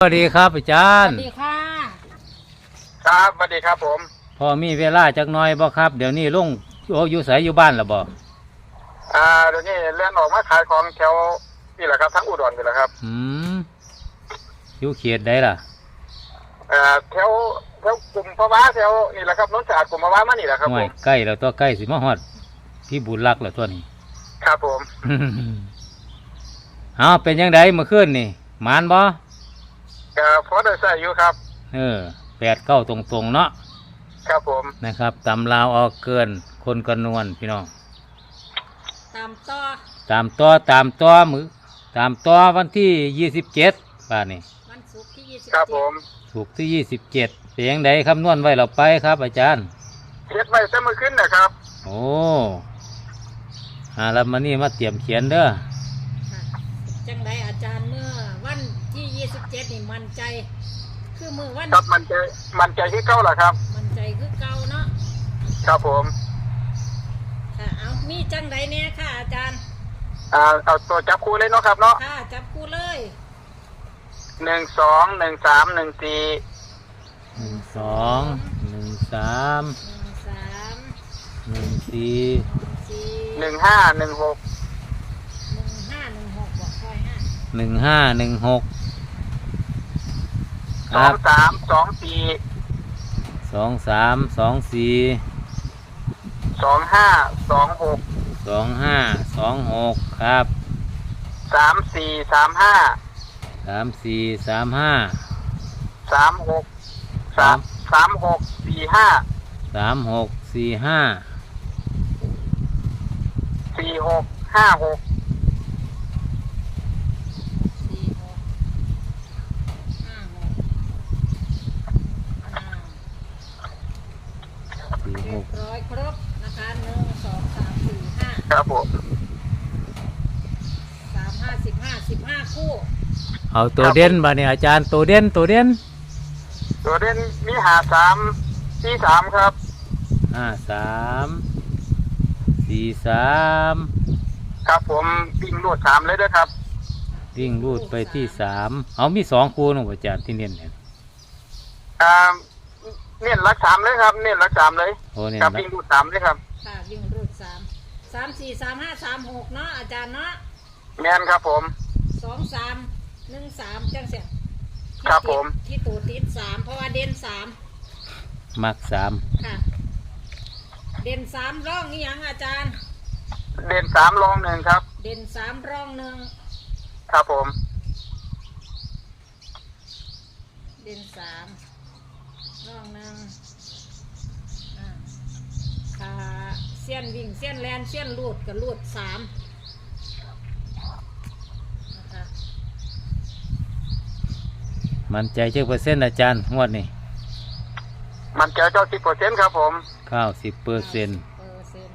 สวัสดีครับอาจารสย์วัสดีค่ะ ครับสวัสดีครับผม พอมีเวลาจักหน้อยบ่ครับ เดี๋ยวนี้ลุงโอ้อยู่ไสอยู่บ้านแล้วบ่อ่าเดี๋ยวนี้เลื่อนออกมาขายของแถวนี่แหละครับทั้งอุดรนี่แหละครับอืมอยู่เขตใดล่ะ อ่าแถวแถวกลุ่มพะว้าแถวนี่แหละครับนนท์สะอาดกลุ่มพะว้ามานี่แหละครับห่ผวยมใกล้แล้วตัวใกล้สิมาฮอดพี่บุญรักแล้วตัวนี้ ครับผม เอาเป็นยังไงเมื่อคืนนี่หมานบ่ ก็พอได้ใส่อยู่ครับ เออแปดเก้าตรงๆเนาะครับผมนะครับตำลาวออกเกินคนกระนวลพี่น้อง ตามต่อตามตัวตามตัวมือตามตัววันที่ยี่สิบเจ็ดบ้านนี่วันศุกร์ที่ยี่สิบครับผมถูกที่ยี่สิบเจ็ดเป็นยังไงคำนวณไว้เราไปครับ อาจารย์ เฮ็ดไว้แต่เมื่อคืนนะครับโอ้อาแล้วมานี่มาเตรียมเขียนเด้อ ค่ะจังไดอาจารย์เมื่อวันที่ยี่สิบเจ็ดนี่ มันใจ คือมือวันครับมันใจมันใจที่เก้าแหละครับ มันใจคือเก่าเนาะครับผมค่ะ เอามีจังไดเนี่ยค่ะอาจารย์ อ่าเอาตัวจับคู่เลยเนาะครับเนาะค่ะ จับคู่เลยหนึ่งสองหนึ่งสามหนึ่งสี่หนึ่งสองหนึ่งสามหนึ่งสามหนึ่งสี่สี่หนึ่งห้าหนึ่งหกหนึ่งห้าหนึ่งหกบอกค่อยห้าหนึ่งห้าหนึ่งหก คสอรังบสามสองสี่สองสามสองสี่สองห้าสองหกสองห้าสองหกครับสามสี่สามห้าสามสี่สามห้าสามหกสามสามหกสี่ห้าสามหกสี่ห้าสี่หกห้าหก สี่หกห้าหกอ่า สี่หเรียกบร้อยครบนะคะหนึ่งสองสามสี่ห้าครับผมสามห้าสิบห้าสิบห้าคู่เอาตัวเด่นมาเนี่ยอาจารย์ตัวเด่นตัวเด่นตัวเด่นมีหาสามที่สามครับ ห้าสามสี่สามครับผมวิ่งรวดสามเลยเด้วยครับ วิ่งรูดไปที่สามเอามีสองคูนอาจารย์ที่เน้นเนี่ยอ่า เน้นรักสามเลยครับ เน้นรักสามเลยโอ้เนี่ยครับนะวิ่งรวดสามเลยครับ ค่ะวิ่งรูดสามสามสี่สามห้าสามหกเนาะอาจารย์เนาะแมนครับผม สองสามหนึ่งสามจังเสียที่ครับติดผมที่ตูติดสามเพราะว่าเด่นสามมักสามค่ะ เด่นสามร่องนี่ยังอาจารย์ เด่นสามรองหนึ่งครับ เด่นสามร่องหนึ่งครับผม เด่นสาม ร่องหนึ่งอ่าค่ะเส้ยนวิ่งเส้ยนแลนเส้ยนลูดกับลูดสามนะคะมันใจเจ้าเปอร์เซ็นต์อาจารย์งวดนี่มันใจเก้าสิบเปอร์เซ็นต์ครับผมเก้าสิบเปอร์เซ็นต์เปอร์เซ็นต์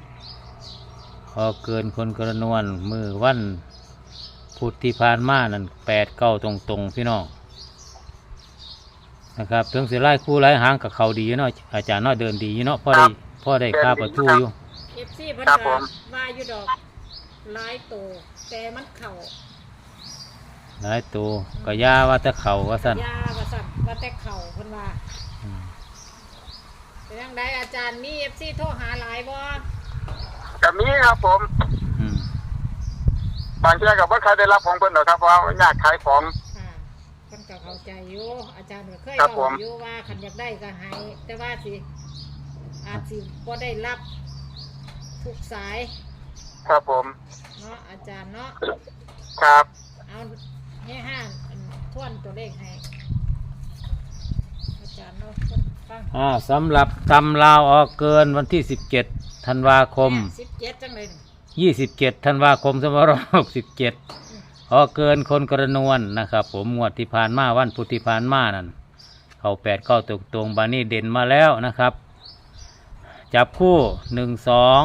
พอเกินคนกระนวลมือวันพุธที่ผ่านมานั่นแปดเก้าตรงตรงๆพี่น้อง นะครับถึงสิไล่คู่ไล่หางกับเขาดีเนาะอาจารย์เนาะเดินดีเนาะพ่อได้พ่อได้ค่าประตูอยู่เอฟซีเพิ่นครับผก็มว่าอยู่ดอกหลายโตแต่มันเข่าหลายตัวก็ยาว่าแต่เขาว่าสั่นยาว่าสั่นว่าแต่เข่าเพิ่นว่าอืมเป็นยังไงอาจารย์มีเอฟซีโทรหาหลายบ่กับนี้ครับผมอืมบางทีกับว่าใครได้รับของเพิ่นหรอกครับเพราะว่าอยากขายของ ใจอยู่อาจารย์เคยครับบอกอยู่ว่าคันอยากได้ก็ให้แต่ว่าสิอาจสิก็ได้รับทุกสายครับผมเนาะอาจารย์เนาะครับ เอาให้ห้าอัทวนตัวเลขให้อาจารย์เนาะเพิ่งอ่าสำหรับตำลาวออกเกินวันที่ 17ธันวาคม สิบเจ็ดจังเลยนี่27ธันวาคมสมร2567 ขอเกินคนกระนวลนะครับ ผมงวดที่ผ่านมาวันพุธที่ผ่านมานั่นเขาแปดเข้าตกตรงบานี่เด่นมาแล้วนะครับ จับคู่หนึ่งสอง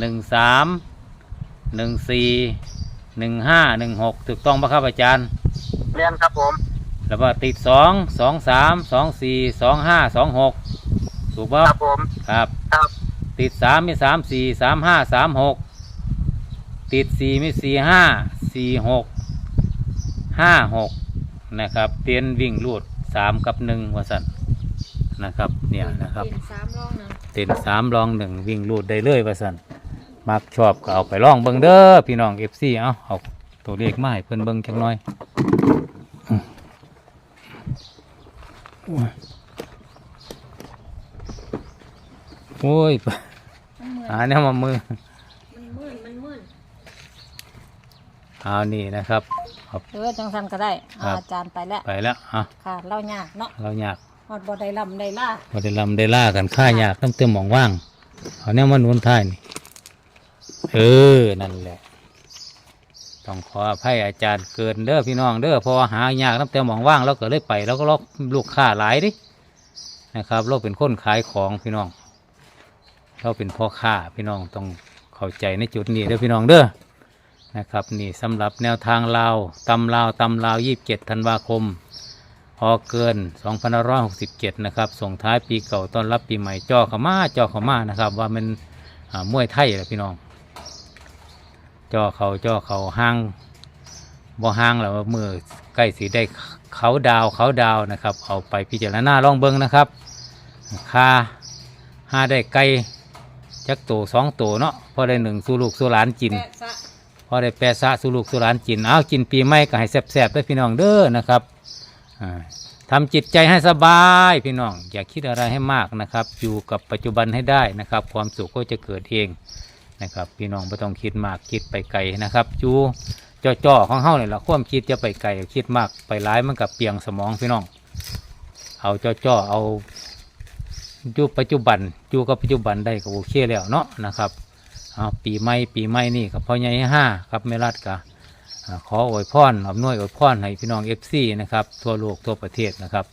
หนึ่งสามหนึ่งสี่หนึ่งห้าหนึ่งหกถูกต้องปะครับอาจารย์เรียนครับผม แล้วว่าติดสองสองสามสองสี่สองห้าสองหกถูกปะครับผมครับครับ ติดสามมีสามสี่สามห้าสามหกติดสี่มีสี่ห้า สี่หกห้าหกนะครับเตียนวิ่งรูดสามกับหนึ่งว่าสันนะครับเนี่ยนะครับเด่นสามรองหนึ่งเต็นสามรองหนึ่งวิ่งรูดได้เลยว่าสันมักชอบก็เอาไปลองเบิ่งเด้อพี่น้องเอฟซีเอาเอาตัวเลขมาให้เพิ่นเบิ่งจักหน่อยอืมโอ้ยมันมืดหาเนี่ยมามือ มันมืดมันมืด เอานี่นะครับเอาเออจังสันก็ได้ครับ อาจารย์ไปแล้วไปแล้วอะค่ะเล่ายากเนาะเราอยากหอดบ่ได้ลำได้ล่าบ่ได้ลำได้ล่ากันค่ายากต้องเติมหมองว่างเอาเนี่ยมาหนุนท้ายนี่เออนั่นแหละ ต้องขออภัยอาจารย์เกินเด้อพี่น้องเด้อเพราะว่าหายากน้ำเต็มหมองว่างเราก็เลยไป แล้วก็ล็อกลูกค้าหลายดินะครับ เราเป็นคนขายของพี่น้อง เราเป็นพ่อค้าพี่น้องต้องเข้าใจในจุดนี้เด้อพี่น้องเด้อ นะครับนี่สำหรับแนวทางลาวตำลาวตำลาวยี่สิบเจ็ดธันวาคมพอเกิน2567 นะครับส่งท้ายปีเก่าต้อนรับปีใหม่จ่อขามาจ่อขามานะครับ ว่ามันอ่ามวยไทยแหละพี่น้องจ่อเขาจ่อเขาห้างบ่ห้างแล้วมือใกล้สีได้เขาดาวเขาดาวนะครับ เอาไปพิจารณาลองเบิ้งนะครับค่าห้าได้ไก่จักโตสองโตเนาะพอได้หนึ่งสู่ลูกสู่หลานกินแปะซะ พอได้แปรซะสู่ลูกสู่หลานกินเอากินปีใหม่ก็ให้แซ่บๆด้วยพี่น้องเด้อนะครับอ่าทำจิตใจให้สบายพี่น้อง อย่าคิดอะไรให้มากนะครับ อยู่กับปัจจุบันให้ได้นะครับ ความสุขก็จะเกิดเองนะครับ พี่น้องไม่ต้องคิดมากคิดไปไกลนะครับอยู่จ่อๆของเฮาเนี่ยละความคิดจะไปไกลคิดมากไปร้ายมันกับเปียงสมองพี่น้อง เอาจ่อๆเอาอยู่ปัจจุบันอยู่กับปัจจุบันได้ก็โอเคแล้วเนาะนะครับ เอาปีใหม่ปีใหม่นี่กับพ่อใหญ่ห้าครับเมรัดกะอ่าขออวยพรอำนวยอวยพรให้พี่น้องเอฟซีนะครับทั่วโลกทั่วประเทศนะครับ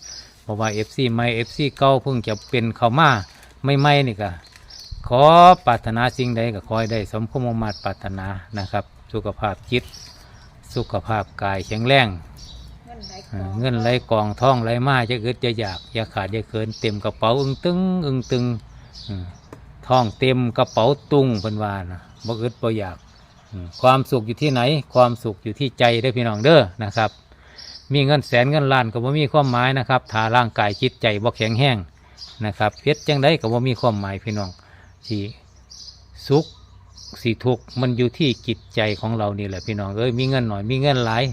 เพราะว่าเอฟซีใหม่เอฟซีเก่าเพิ่งจะเป็นเข้ามาไม่ไม่ๆนี่ก็ขอปรารถนาสิ่งใดก็ขอให้ได้สมความมุ่งมั่นปรารถนานะครับ สุขภาพจิต สุขภาพกายแข็งแรงเงินไหลอ่าเงินไหลกองท่องไหลมาจะอึดจะอยาก อย่าขาดอย่าเกินเต็มกระเป๋าอึ้งตึงอึ้งตึงอืม ท่องเต็มกระเป๋าตุงเป็นว่านะบ่อึดบ่อยาก ความสุขอยู่ที่ไหน ความสุขอยู่ที่ใจเด้อพี่น้องเด้อนะครับ มีเงินแสนเงินล้านก็บ่มีความหมายนะครับถ้าร่างกายจิตใจบ่แข็งแห้งนะครับเพชรจังไดก็บ่มีความหมายพี่น้องที่สุขสีทุกข์มันอยู่ที่จิตใจของเรานี่แหละพี่น้องเอ้ยมีเงินหน่อยมีเงินหลาย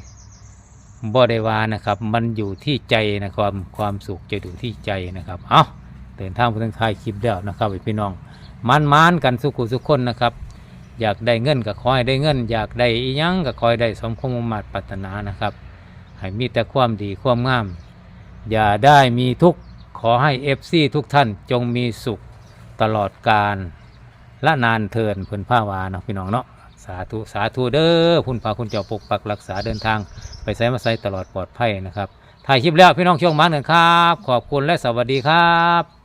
บ่ได้ว่านะครับ มันอยู่ที่ใจนะความความสุขจะอยู่ที่ใจนะครับ เอาเดินทางไปทางทายคลิปแล้วนะครับพี่น้อง มันมานกันสุขุสุขคนนะครับ อยากได้เงินก็คอยได้เงิน อยากได้อียังก็คอยได้สมคมมุ่งมั่นปรารถนานะครับให้มีแต่ความดีความงาม อย่าได้มีทุกข์ขอให้เอฟซีทุกท่านจงมีสุขตลอดกาลและนานเทินเพิ่นผ้าวาเนาะพี่น้องเนาะสาธุสาธุเด้อคุณพาคุณเจ้าปกปักรักษาเดินทาง ไปใส่มาใส่ตลอดปลอดภัยนะครับถ่ายคลิปแล้วพี่น้องช่วงมาหนึ่งครับ ขอบคุณและสวัสดีครับ